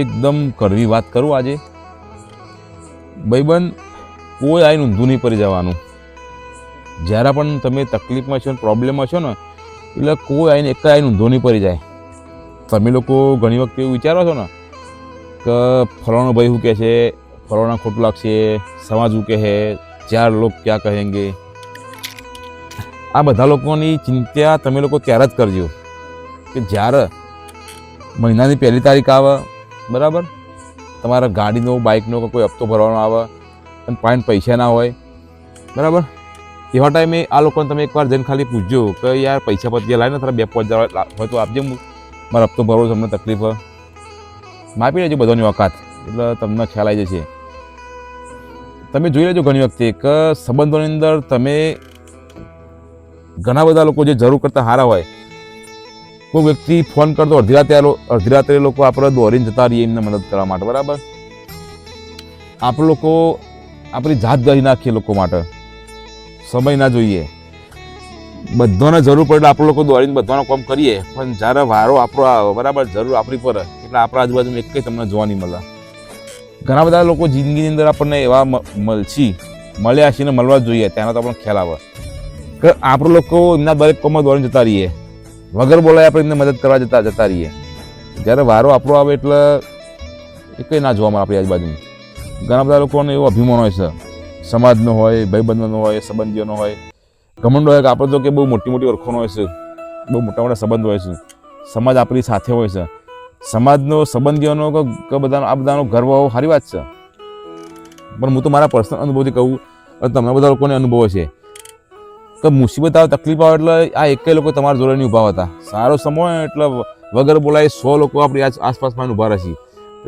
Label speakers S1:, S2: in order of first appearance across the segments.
S1: એકદમ કડવી વાત કરું આજે. ભાઈબંધ, કોઈ આવીને ઊંધું નહીં પડી જવાનું. જ્યારે પણ તમે તકલીફમાં છો ને પ્રોબ્લેમમાં છો ને, એટલે કોઈ આઈને, એક આવીને ઊંધો નહીં પડી જાય. તમે લોકો ઘણી વખત એવું વિચારો છો ને, કે ફલાણો ભાઈ શું કહે છે, ફલાણા ખોટું લાગશે સમાજ શું કહે ચાર લોકો ક્યાં કહેંગે? આ બધા લોકોની ચિંતા તમે લોકો ત્યારે જ કરજો, કે જ્યારે મહિનાની પહેલી તારીખ આવે બરાબર? તમારા ગાડીનો, બાઇકનો કોઈ હપ્તો ભરવાનો આવે અને પાણી પૈસા ના હોય, બરાબર? એવા ટાઈમે આ લોકોને તમે એકવાર જઈને ખાલી પૂછજો કે યાર પૈસા પતી લાવીને તારા બે પાંચ હજાર હોય તો આપજે મારો હપ્તો ભરવો તમને તકલીફ માપી લેજો બધાની વખત એટલે તમને ખ્યાલ આવી જશે. તમે જોઈ લેજો ઘણી વખતે કે સંબંધોની અંદર તમે ઘણા બધા લોકો જે જરૂર કરતા સારા હોય કોઈ વ્યક્તિ ફોન કરતો અડધી રાતે અડધી રાત્રે લોકો આપણે દોરીને જતા રહીએ, એમને મદદ કરવા માટે, બરાબર? આપણે લોકો આપણી જાત ગળી નાખીએ લોકો માટે. સમય ના જોઈએ. બધાને જરૂર પડે આપણે લોકો દોડીને બધાનો કામ કરીએ. પણ જ્યારે વારો આપણો આવે, બરાબર? જરૂર આપણી પર એટલે આપણા આજુબાજુમાં એક તમને જોવા નહીં મળે. ઘણા બધા લોકો જિંદગીની અંદર આપણને એવા મળશી, મળ્યા છે ને મળવા જોઈએ. ત્યાંનો તો આપણને ખ્યાલ આવે. કે આપણે લોકો એમના દરેક કામમાં દોડીને જતા રહીએ. વગર બોલાય આપણે એમને મદદ કરવા જતા જતા રહીએ. જ્યારે વારો આપણો આવે એટલે એ કંઈ ના જોવા મળે આપણી આજુબાજુ ઘણા બધા લોકોને એવો અભિમાન હોય છે. સમાજનો હોય, ભાઈબંધોનો હોય, સંબંધીઓનો હોય. ઘમંડ હોય કે આપણે તો કે બહુ મોટી મોટી ઓળખોનો હોય છે. બહુ મોટા મોટા સંબંધ હોય છે. સમાજ આપણી સાથે હોય છે. સમાજનો, સંબંધીઓનો કે બધાનો આ બધાનો ગર્વ હોવો સારી વાત છે. પણ હું તો મારા પર્સનલ અનુભવથી કહું તમને બધા લોકોને અનુભવ છે કે મુસીબત આવે, તકલીફ આવે એટલે આ એકે લોકો તમારા જોડે નહીં ઊભા હતા. સારો સમય એટલે વગર બોલાય સો લોકો આપણી આસ- આસપાસમાં ઊભા રહેશે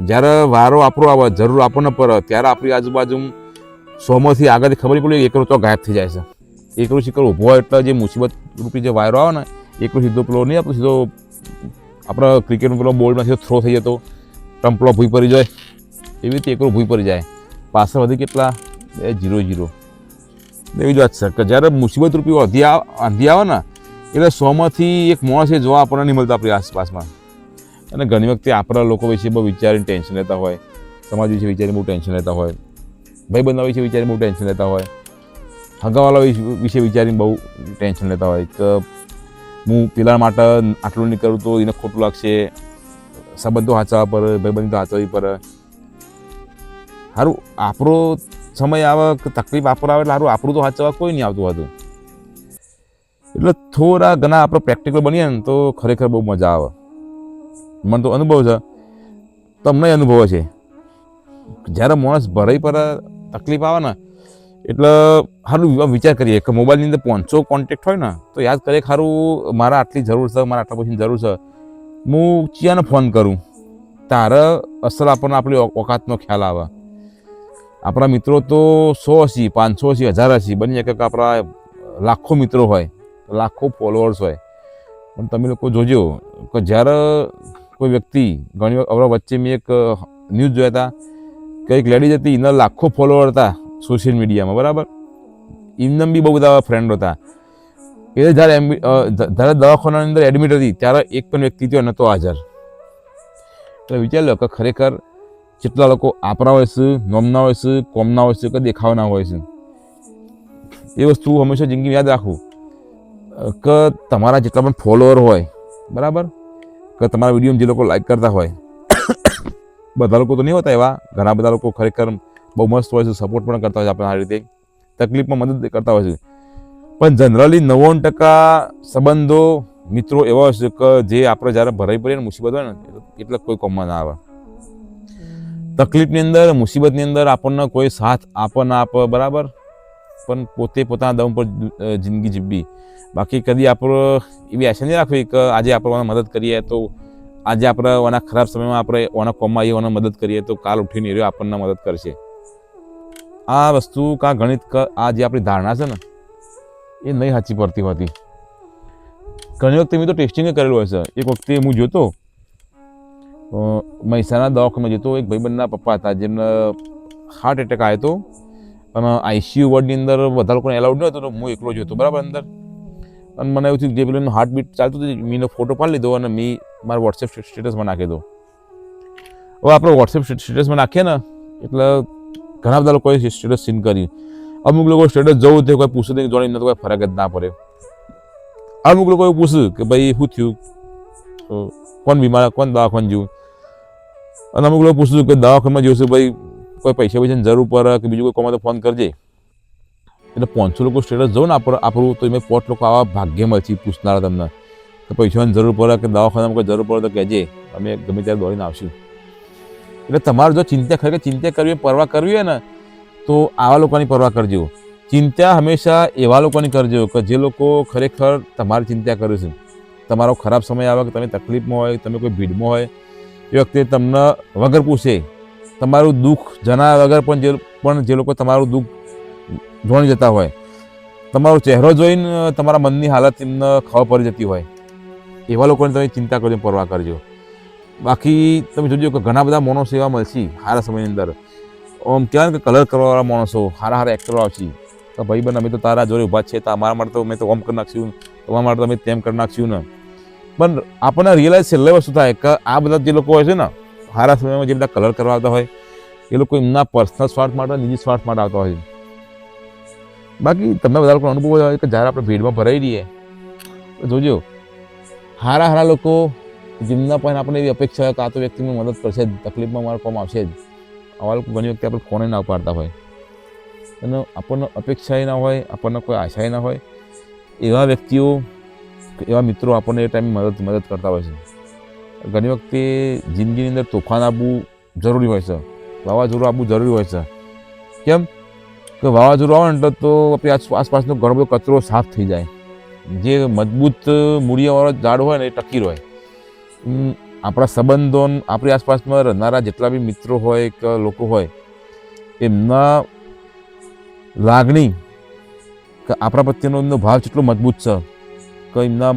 S1: જ્યારે વારો આપણો આવે, જરૂર આપણને પર ત્યારે આપણી આજુબાજુ સોમાંથી આગળથી ખબર પડી એકરો તો ગાયબ થઈ જાય છે. એકરો શિકર ઊભો હોય એટલે જે મુસીબત રૂપી જે વાયરો આવે ને એકરો સીધો પેલો નહીં, આપણો સીધો આપણા ક્રિકેટનો પેલો બોલમાં સીધો થ્રો થઈ જતો. ટમ્પલો ભૂઈ પડી જાય. એવી રીતે એકરો ભૂઈ પડી જાય. પાછળ વધી કેટલા? બે જીરો જીરો એવી જ વાત છે. કે જ્યારે મુસીબત રૂપી આંધી આંધી આવે ને, એટલે સોમાંથી એક માણસ એ જોવા આપણને નહીં મળતા આપણી આસપાસમાં. અને ઘણી વખતે આપણા લોકો વિશે બહુ વિચારીને ટેન્શન લેતા હોય. સમાજ વિશે વિચારીને બહુ ટેન્શન લેતા હોય. ભાઈબંધો વિશે વિચારીને બહુ ટેન્શન લેતા હોય. હગાવાલા વિશે- વિચારીને બહુ ટેન્શન લેતા હોય. કે હું પેલા માટે આટલું નહીં કરું તો એને ખોટું લાગશે. સંબંધો હાચવા પર, ભાઈબંધો હાચવી પર. સારું આપણો સમય આવે, કે, તકલીફ આપણો આવે એટલે સારું આપણું તો હાચવા કોઈ નહીં આવતું હતું. એટલે થોડા ઘણા આપણે પ્રેક્ટિકલ બનીએ ને તો ખરેખર બહુ મજા આવે. મને તો અનુભવ છે. તમને અનુભવ છે જ્યારે માણસ ભરાઈ પર તકલીફ આવે ને, એટલે સારું વિચાર કરીએ કે મોબાઈલની અંદર પાંચસો કોન્ટેક્ટ હોય ને, તો યાદ કરીએ સારું મારા આટલી જરૂર છે, મારા આટલા પૈસાની જરૂર છે. હું ચિયાને ફોન કરું. તારે અસલ આપણને આપણી ઓકાતનો ખ્યાલ આવે. આપણા મિત્રો તો સો હશી પાંચસો હશી હજાર હશી બની શકે કે આપણા લાખો મિત્રો હોય લાખો ફોલોઅર્સ હોય. પણ તમે લોકો જોજો કે જ્યારે કોઈ વ્યક્તિ, ઘણી વાર આપણા વચ્ચે મેં એક ન્યૂઝ જોયા હતા કે એક લેડીઝ હતી, એના લાખો ફોલોઅર હતા સોશિયલ મીડિયામાં બરાબર? એમના બી બહુ બધા ફ્રેન્ડ હતા. એ જ્યારે જ્યારે દવાખાનાની અંદર એડમિટ હતી, ત્યારે એક પણ વ્યક્તિ થયો નહોતો હાજર. એટલે વિચાર લો કે ખરેખર જેટલા લોકો આપણા હોય છે, નોમના હોય છે, કોમના હોય છે, કે દેખાવના હોય છે. એ વસ્તુ હંમેશા જિંદગી યાદ રાખવું. કે તમારા જેટલા પણ ફોલોઅર હોય, બરાબર? કે તમારા વિડીયોમાં જે લોકો લાઈક કરતા હોય, બધા લોકો તો નહીં હોતા એવા. ઘણા બધા લોકો ખરેખર બહુ મસ્ત હોય છે સપોર્ટ પણ કરતા હોય છે આપણે આ રીતે. તકલીફમાં મદદ કરતા હોય છે. પણ જનરલી નવ્વાણું ટકા સંબંધો મિત્રો એવા હોય છે કે જે આપણે જ્યારે ભરાઈ પડીએ ને મુસીબત હોય ને, એટલે કોઈ કોમમાં ના આવે. તકલીફની અંદર, મુસીબતની અંદર આપણને કોઈ સાથ આપે ના આપે, બરાબર? પણ પોતે પોતાના દમ પર જિંદગી જીવવી. બાકી કદી આપણે એવી આશા નહીં રાખવી કે આજે આપણે મદદ કરીએ તો આજે આપણે ઓના ખરાબ સમયમાં આપણે ઓના કોમમાં આવીએ ઓને મદદ કરીએ તો કાલ ઉઠીને એ રહ્યો, આપણને મદદ કરશે. આ વસ્તુ કાં ગણિત આ જે આપણી ધારણા છે ને, એ નહીં સાચી પડતી હોતી. ઘણી વખતે મેં તો ટેસ્ટિંગ કરેલું હોય છે. એક વખતે હું જોતો મહેસાણા દવાખામાં જતો એક ભાઈબંધના પપ્પા હતા, જેમને હાર્ટ એટેક આવ્યો હતો. અને આઈસીયુ વોર્ડની અંદર વધારે લોકોને એલાઉડ નહોતું, તો હું એકલો જ હતો, બરાબર અંદર. અને મને એવું થયું જે પેલું હાર્ટ બીટ ચાલતું હતું, મેં ફોટો પાડી લીધો અને મેં મારા વોટ્સએપ સ્ટેટસમાં નાખી દો હવે આપણે વોટ્સએપ સ્ટેટસમાં નાખીએ ને, એટલે ઘણા બધા લોકોએ સ્ટેટસ સીન કર્યું. અમુક લોકો સ્ટેટસ જવું તે કોઈ પૂછે નહીં જોડે કોઈ ફરક જ ના પડે. અમુક લોકો એવું પૂછ્યું કે ભાઈ શું થયું? તો કોણ બીમાર, કોણ દવાખાને જેવું? અને અમુક લોકો પૂછ્યું કે દવાખાનામાં છે ભાઈ, કોઈ પૈસા પૈસાની જરૂર પડે કે બીજું કોઈ કોમાં તો ફોન કરજે. એટલે પાંચસો લોકો સ્ટેટસ જવું ને આપણે આપણું, તો એમાં પોટ લોકો આવા ભાગ્યમાં છે પૂછનારા તમને. કે પૈસાની જરૂર પડે કે દવાખાનામાં કોઈ જરૂર પડે તો કહેજે, અમે ગમે ત્યારે દોડીને આવશું. એટલે તમારે જો ચિંતા ખરેખર ચિંતા કરવી પરવા કરવી હોય ને, તો આવા લોકોની પરવા કરજો. ચિંતા હંમેશા એવા લોકોની કરજો કે જે લોકો ખરેખર તમારી ચિંતા કરે છે. તમારો ખરાબ સમય આવે કે તમે તકલીફમાં હોય, તમે કોઈ ભીડમાં હોય, એ વખતે તમને વગર પૂછે, તમારું દુઃખ જણાવ્યા વગર પણ જે પણ જે લોકો તમારું દુઃખ જોણી જતા હોય, તમારો ચહેરો જોઈને તમારા મનની હાલત એમને ખબર પડી જતી હોય. એવા લોકોને તમે ચિંતા કરજો, પરવા કરજો. બાકી તમે જોજો કે ઘણા બધા માણસો એવા મળશે સારા સમયની અંદર. આમ કહેવાય કે કલર કરવાવાળા માણસો સારા સારા એક્ટરો આવશે. તો ભાઈ બન અમે તો તારા જોડે ઊભા છે તો અમારા માટે તો મેં તો ઓમ કરી નાખ્યું. તમારા માટે તમે તેમ કરી નાખશું ને. પણ આપણને રિયલાઇઝ છેલ્લે વસ્તુ થાય કે આ બધા જે લોકો હોય છે ને સારા સમયમાં જે બધા કલર કરવા આવતા હોય, એ લોકો એમના પર્સનલ સ્વાર્થ માટે નિજી સ્વાર્થ માટે આવતા હોય છે. બાકી તમને બધા લોકો અનુભવ હોય કે જ્યારે આપણે ભીડમાં ભરાઈ રહીએ જોજો સારા સારા લોકો જેમના પણ આપણે એવી અપેક્ષા કે આ તો વ્યક્તિની મદદ કરશે જ તકલીફમાં મારું કામ આવશે જ, આવા લોકો ઘણી વખતે આપણે ફોને ના ઉપાડતા હોય. અને આપણને અપેક્ષાએ ના હોય, આપણને કોઈ આશાએ ના હોય એવા વ્યક્તિઓ, એવા મિત્રો આપણને એ ટાઈમે મદદ મદદ કરતા હોય છે. ઘણી વખતે જિંદગીની અંદર તોફાન આપવું જરૂરી હોય છે. વાવાઝોડું આપવું જરૂરી હોય છે. કેમ? કે વાવાઝોડું આવે ને તો આપણી આસપાસનો ઘણો બધો કચરો સાફ થઈ જાય. જે મજબૂત મૂળિયાવાળો ઝાડ હોય ને એ ટકી રહે. આપણા સંબંધો આપણી આસપાસમાં રહેનારા જેટલા બી મિત્રો હોય કે લોકો હોય, એમના લાગણી કે આપણા પ્રત્યેનો એમનો ભાવ કેટલો મજબૂત છે. કે એમના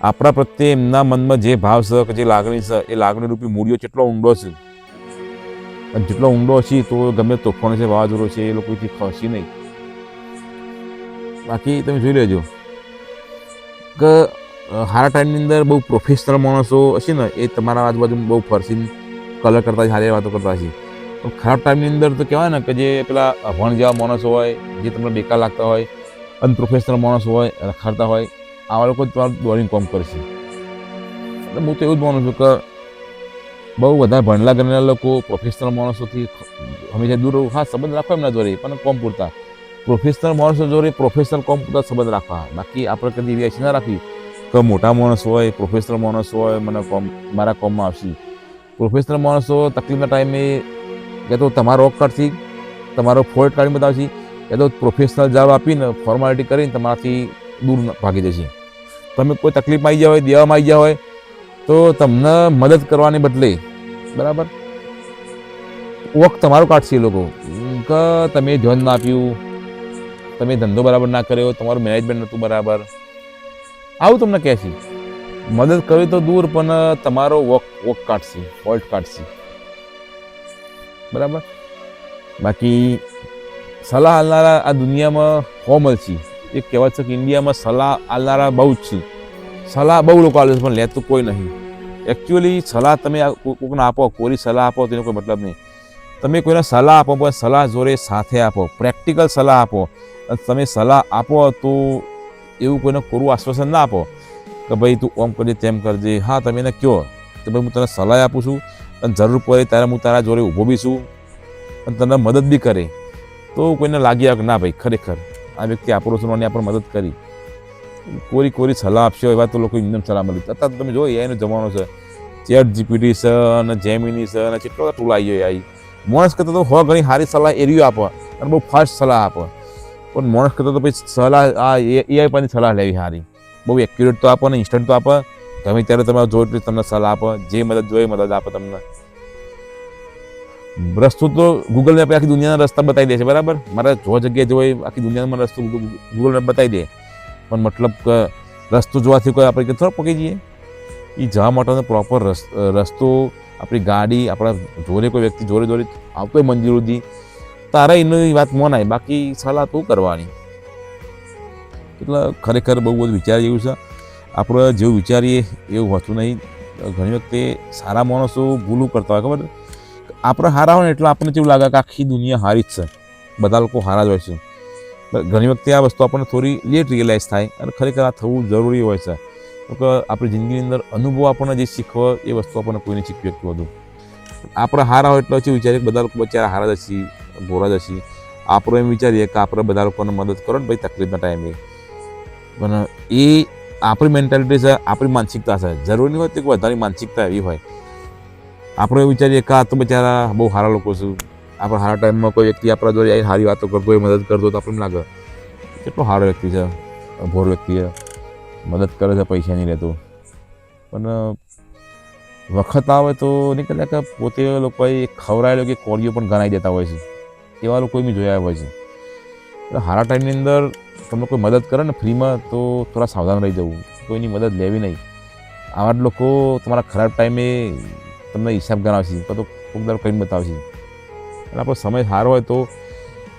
S1: આપણા પ્રત્યે એમના મનમાં જે ભાવ છે કે જે લાગણી છે, એ લાગણી રૂપી મૂળિયો કેટલો ઊંડો છે. અને જેટલો ઊંડો છે તો ગમે તોફાન છે વાવાઝોડું છે એ લોકોથી ખસી નહીં. બાકી તમે જોઈ લેજો. કે હારા ટાઈમની અંદર બહુ પ્રોફેશનલ માણસો હશે ને, એ તમારા આજુબાજુ બહુ ફરસીને કલર કરતા સારી વાતો કરતા છે. પણ ખરાબ ટાઈમની અંદર તો કહેવાય ને કે જે પેલા અભણ જેવા માણસો હોય, જે તમને બેકાર લાગતા હોય અનપ્રોફેશનલ માણસ હોય, રખાડતા હોય, આવા લોકો તમારું દોડીને કોમ કરશે. એટલે હું તો એવું જ માનું છું કે બહુ વધારે ભણેલા ગણેલા લોકો પ્રોફેશનલ માણસોથી હંમેશા દૂર. હા, સંબંધ રાખવા એમના જોડે, પણ કોમ પૂરતા. પ્રોફેશનલ માણસો જોડે પ્રોફેશનલ કોમ પૂરતા સંબંધ રાખવા. બાકી આપણે કદી એવી ના રાખવી કે મોટા માણસ હોય પ્રોફેશનલ માણસ હોય, મને કોમ, મારા કોમમાં આવશે. પ્રોફેશનલ માણસો તકલીફના ટાઈમે કે તો તમારો કાઢશે તમારો ફોલ્ટ કાઢી બતાવશે. કે તો પ્રોફેશનલ જવાબ આપીને ફોર્માલિટી કરીને તમારાથી દૂર ભાગી જશે. તમે કોઈ તકલીફમાં આવી ગયા હોય, દેવામાં આવી ગયા હોય, તો તમને મદદ કરવાને બદલે, બરાબર? વખત તમારું કાઢશે એ લોકો. કે, તમે ધ્યાન ના આપ્યું, તમે ધંધો બરાબર ના કર્યો, તમારું મેનેજમેન્ટ નહોતું બરાબર. આવું તમને કહે છે. મદદ કરવી તો દૂર, પણ તમારો વોક વોક કાઢશે ફોલ્ટ કાઢશે. બરાબર? બાકી સલાહ આલનારા આ દુનિયામાં હો છે. એક કહેવત છે કે ઇન્ડિયામાં સલાહ આલનારા બહુ જ છે. સલાહ બહુ લોકો આલે છે, પણ લેતું કોઈ નહીં. એકચ્યુઅલી સલાહ તમે આ કો- કોકને આપો, કોરી સલાહ આપો, તેનો કોઈ મતલબ નહીં. તમે કોઈને સલાહ આપો, પણ સલાહ જોડે સાથે આપો, પ્રેક્ટિકલ સલાહ આપો. અને તમે સલાહ આપો તો એવું કોઈને કોરું આશ્વાસન ના આપો કે ભાઈ તું ઓમ કરજે, તેમ કરજે. હા, તમે એને કહો કે ભાઈ હું તને સલાહ આપું છું અને જરૂર પડે ત્યારે હું તારા જોડે ઊભો બી છું અને તને મદદ બી કરે. તો કોઈને લાગી આવે કે ના ભાઈ, ખરેખર આ વ્યક્તિ આપણો છે અને આપણે મદદ કરી. કોરી કોરી સલાહ આપશે એવા તો લોકો એકદમ સલાહ મળી. અત્યારે તો તમે જો એનો જમાનો છે. ચેટ જીપીટી છે અને જેમિની છે અને કેટલો ટૂલ આવી ગયો આવી માણસ કરતાં તો હો, ઘણી સારી સલાહ એરિયો આપે અને બહુ ફાસ્ટ સલાહ આપે. પણ માણસ કરતાં તો પછી સલાહ, આ એઆઈ પાસેની સલાહ લેવી સારી. બહુ એક્યુરેટ તો આપે ને ઇન્સ્ટન્ટ તો આપે. ગમે ત્યારે તમે જો તમને સલાહ આપો. જે મદદ જોઈએ મદદ આપે તમને. રસ્તો તો ગૂગલ મેપ આખી દુનિયાના રસ્તા બતાવી દે છે, બરાબર? મારે જો જગ્યાએ જોઈએ આખી દુનિયામાં રસ્તો ગૂગલ મેપ બતાવી દે. પણ મતલબ કે રસ્તો જોવાથી કોઈ આપણે થોડા પકી જઈએ? એ જવા માટેનો પ્રોપર રસ્તો, આપણી ગાડી, આપણા જોરે કોઈ વ્યક્તિ જોડે જોરે આવતો હોય મંદિર સુધી, તારા એની વાત મનાય બાકી સલાહ તો કરવાની. એટલે ખરેખર બહુ બધું વિચાર જેવું છે. આપણે જેવું વિચારીએ એવું હોતું નહીં. ઘણી વખતે સારા માણસો ભૂલું કરતા હોય, ખબર આપણે હારા હોય ને એટલે આપણને એવું લાગે કે આખી દુનિયા હારી જ છે. બધા લોકો હારા જ હોય છે. ઘણી વખતે આ વસ્તુ આપણને થોડી લેટ રિયલાઇઝ થાય અને ખરેખર આ થવું જરૂરી હોય છે. કે આપણી જિંદગીની અંદર અનુભવ આપણને જે શીખવો એ વસ્તુ આપણને કોઈને શીખવી શકતું હતું આપણે હારા હોય એટલે પછી વિચારીએ બધા લોકો બચારા હારા જ હશે જશી આપણે એમ વિચારીએ કે આપણે બધા લોકોને મદદ કરો ને ભાઈ તકલીફના ટાઈમે. પણ એ આપણી મેન્ટાલિટી છે, આપણી માનસિકતા છે. જરૂરી નહીં હોય કે વધારે માનસિકતા એવી હોય. આપણે એવું વિચારીએ કે આ તો બચારા બહુ સારા લોકો છું. આપણે સારા ટાઈમમાં કોઈ વ્યક્તિ આપણા જોડે આવી સારી વાતો કરતો હોય, મદદ કરતો તો આપણને લાગે. કેટલો સારો વ્યક્તિ છે. ભોર વ્યક્તિ છે. મદદ કરે છે પૈસા નહીં લેતો પણ વખત આવે તો નહીં કે પોતે લોકોએ ખવડાયેલો કે કોળીઓ પણ ગણાઈ દેતા હોય છે. એવા લોકો બી જોયા હોય છે. એટલે સારા ટાઈમની અંદર તમને કોઈ મદદ કરે ને ફ્રીમાં તો થોડા સાવધાન રહી જવું. કોઈની મદદ લેવી નહીં. આવા જ લોકો તમારા ખરાબ ટાઈમે તમને હિસાબ ગણાવશે કાં તો કોઈક દર કરીને બતાવશે. અને આપણો સમય સારો હોય તો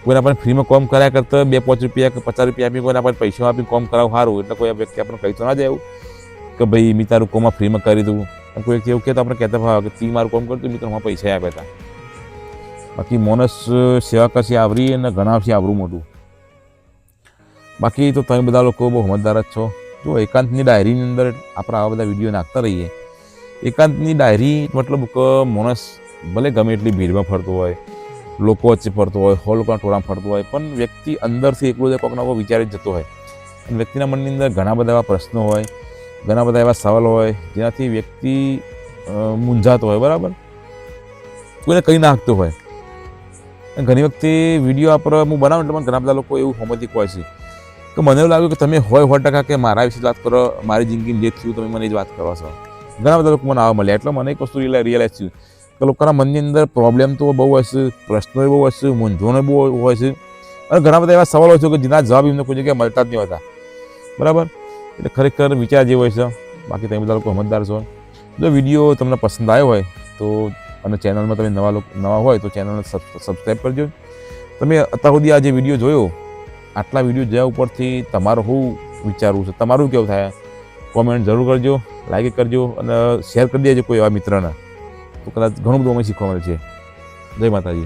S1: કોઈને આપણે ફ્રીમાં કોમ કર્યા કરતાં બે, પાંચ રૂપિયા કે પચાસ રૂપિયા આપી કોઈને આપણે પૈસા આપી કોમ કરાવ સારું, એટલે કોઈ વ્યક્તિ આપણને કહી તો ના જાય એવું. કે ભાઈ, મેં તારું કોમમાં ફ્રીમાં કરી દઉં અને કોઈ એવું કહે તો આપણે કહેતા ભાવ કે તી મારું કોમ કરતું મિત્રો હું પૈસા આપ્યા હતા બાકી મોનસ સેવા કરશે આવરી અને ગણાવશે આવરું મોટું બાકી તો તમે બધા લોકો બહુ સમજદાર જ છો. જો એકાંતની ડાયરીની અંદર આપણે આવા બધા વીડિયો નાખતા રહીએ એકાંતની ડાયરી મતલબ કે માણસ ભલે ગમે એટલી ભીડમાં ફરતો હોય, લોકો વચ્ચે ફરતો હોય, હો લોકોના ટોળામાં ફરતો હોય, પણ વ્યક્તિ અંદરથી એકલો જ કોઈકના કોઈ વિચારી જતો હોય. અને વ્યક્તિના મનની અંદર ઘણા બધા એવા પ્રશ્નો હોય, ઘણા બધા એવા સવાલો હોય, જેનાથી વ્યક્તિ મૂંઝાતો હોય, બરાબર? કોઈને કહી નાખતો હોય. ઘણી વખતે વીડિયો આપણે હું બનાવું એટલે મને ઘણા બધા લોકો એવું હોમથી કહે છે કે મને એવું લાગ્યું કે તમે હોય સો ટકા કે મારા વિશે વાત કરો, મારી જિંદગીમાં જે થયું તમે મને એ જ વાત કરો છો. ઘણા બધા લોકો મને આવા મળ્યા. એટલે મને એક વસ્તુ રિયલાઇઝ થયું કે લોકોના મનની અંદર પ્રોબ્લેમ તો બહુ હશે પ્રશ્નો બહુ હશે મૂંઝવણો બહુ હોય છે. અને ઘણા બધા એવા સવાલો છે કે જેના જવાબ એમને કોઈ જગ્યાએ મળતા જ નહીં હોતા. બરાબર? એટલે ખરેખર વિચાર જે હોય છે. બાકી તમે બધા લોકો સમજદાર છો. જો વીડિયો તમને પસંદ આવ્યો હોય તો અને ચેનલમાં તમે નવા લોકો, નવા હોય તો ચેનલને સબસ્ક્રાઈબ કરજો. તમે અત્યાર સુધી આ જે વીડિયો જોયો, આટલા વીડિયો જોયા ઉપરથી તમારું શું વિચારવું છે. તમારું કેવું થાય? કોમેન્ટ જરૂર કરજો લાઈક કરજો અને શેર કરી દેજો કોઈ એવા મિત્રને. તો કદાચ ઘણું બધું અમે શીખવા મળે છે. જય માતાજી.